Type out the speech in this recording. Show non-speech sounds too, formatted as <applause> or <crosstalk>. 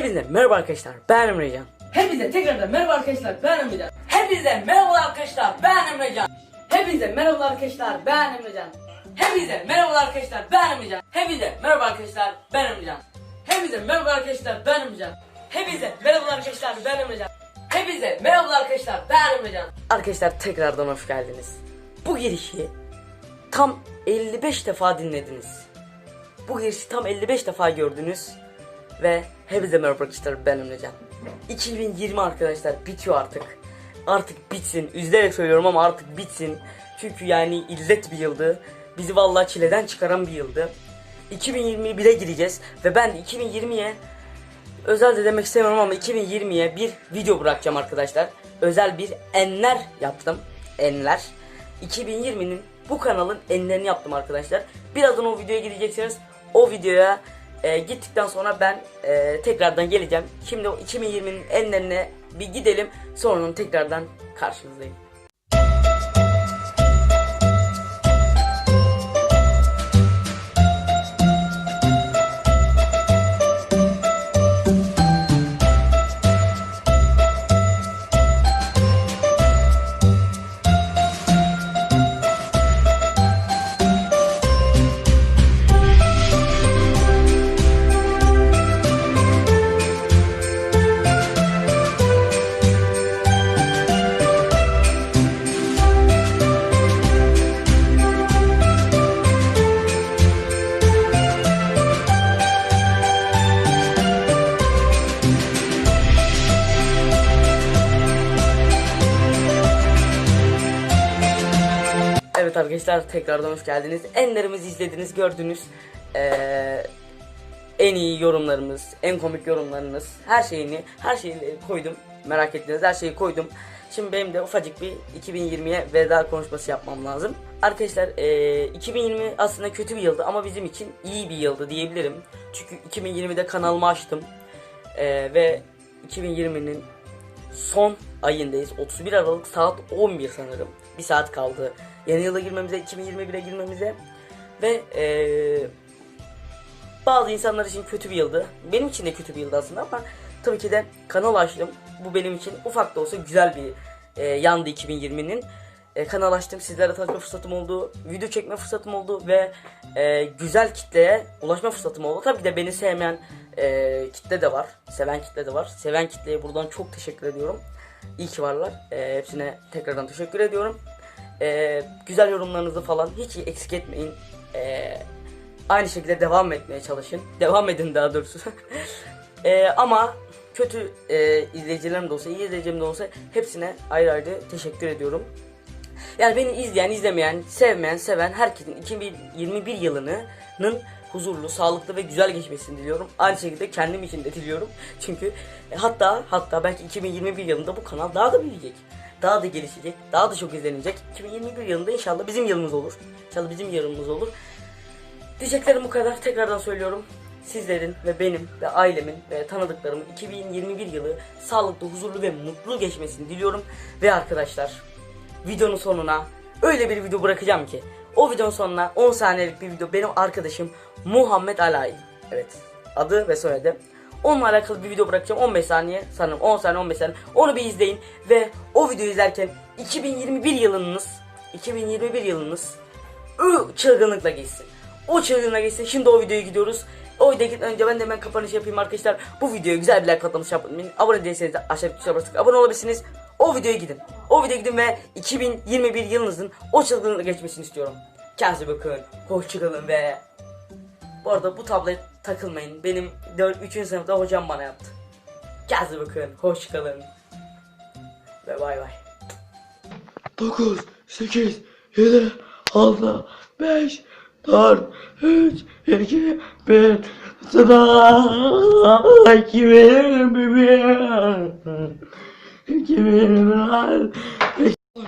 Hepinize merhaba arkadaşlar ben Emrecan. Hepinize tekrardan merhaba arkadaşlar ben Emrecan. Hepinize merhaba arkadaşlar ben Emrecan. Hepinize merhaba arkadaşlar ben Emrecan. Hepinize merhaba arkadaşlar ben Emrecan. Hepinize merhaba arkadaşlar ben Emrecan. Hepinize merhaba arkadaşlar ben Emrecan. Hepinize merhaba arkadaşlar ben Emrecan. Hepinize merhaba arkadaşlar ben Emrecan. Arkadaşlar tekrardan hoş geldiniz. Bu girişi tam 55 defa dinlediniz. Bu girişi tam 55 defa gördünüz. Ve hepinize merhaba arkadaşlar ben Emrecan. 2020 arkadaşlar bitiyor artık. Artık bitsin. Üzülerek söylüyorum ama artık bitsin. Çünkü yani illet bir yıldı. Bizi vallahi çileden çıkaran bir yıldı. 2021'e gireceğiz ve ben 2020'ye özel de demek istemiyorum ama 2020'ye bir video bırakacağım arkadaşlar. Özel bir enler yaptım. Enler. 2020'nin bu kanalın enlerini yaptım arkadaşlar. Birazdan o videoya gideceksiniz. O videoya e, gittikten sonra ben e, tekrardan geleceğim. Şimdi o 2020'nin enlerine bir gidelim. Sonra tekrardan karşınızdayım. Evet arkadaşlar tekrardan hoş geldiniz. Enlerimizi izlediniz, gördünüz. Ee, en iyi yorumlarımız, en komik yorumlarınız, her şeyini, her şeyi koydum. Merak ettiniz, her şeyi koydum. Şimdi benim de ufacık bir 2020'ye veda konuşması yapmam lazım. Arkadaşlar ee, 2020 aslında kötü bir yıldı ama bizim için iyi bir yıldı diyebilirim. Çünkü 2020'de kanalımı açtım. Ee, ve 2020'nin son ayındayız. 31 Aralık saat 11 sanırım. Bir saat kaldı. Yeni yıla girmemize, 2021'e girmemize. Ve eee, bazı insanlar için kötü bir yıldı. Benim için de kötü bir yıldı aslında ama tabii ki de kanal açtım. Bu benim için ufak da olsa güzel bir eee, yandı 2020'nin. E, kanal açtım, sizlerle tanışma fırsatım oldu, video çekme fırsatım oldu ve e, güzel kitleye ulaşma fırsatım oldu. Tabii ki de beni sevmeyen e, kitle de var, seven kitle de var. Seven kitleye buradan çok teşekkür ediyorum. İyi ki varlar. E, hepsine tekrardan teşekkür ediyorum. E, güzel yorumlarınızı falan hiç eksik etmeyin. E, aynı şekilde devam etmeye çalışın. Devam edin daha doğrusu. <laughs> E, ama kötü e, izleyicilerim de olsa, iyi izleyicilerim de olsa hepsine ayrı ayrı teşekkür ediyorum. Yani beni izleyen, izlemeyen, sevmeyen, seven herkesin 2021 yılının huzurlu, sağlıklı ve güzel geçmesini diliyorum. Aynı şekilde kendim için de diliyorum. Çünkü e, hatta hatta belki 2021 yılında bu kanal daha da büyüyecek. Daha da gelişecek, daha da çok izlenecek. 2021 yılında inşallah bizim yılımız olur. İnşallah bizim yılımız olur. Diyeceklerim bu kadar. Tekrardan söylüyorum. Sizlerin ve benim ve ailemin ve tanıdıklarımın 2021 yılı sağlıklı, huzurlu ve mutlu geçmesini diliyorum. Ve arkadaşlar videonun sonuna öyle bir video bırakacağım ki o videonun sonuna 10 saniyelik bir video benim arkadaşım Muhammed Alay. Evet adı ve soyadı. Onunla alakalı bir video bırakacağım 15 saniye sanırım 10 saniye 15 saniye onu bir izleyin ve o videoyu izlerken 2021 yılınız 2021 yılınız o çılgınlıkla geçsin. O çılgınlıkla geçsin. Şimdi o videoya gidiyoruz. O videoya gitmeden önce ben de hemen kapanış yapayım arkadaşlar. Bu videoya güzel bir like atlamış yapmayın. Abone değilseniz de aşağıdaki tuşa abone olabilirsiniz. O videoya gidin. O videoya gidin ve 2021 yılınızın o çılgınlıkla geçmesini istiyorum. Kendinize bakın. Hoşçakalın ve bu arada bu tabloya takılmayın. Benim 4 3. sınıfta hocam bana yaptı. Kendinize bakın. Hoşçakalın. Ve bay bay. 9, 8, 7, 6, 5, 4, 3, 2, 1, 0, 2021, 2021,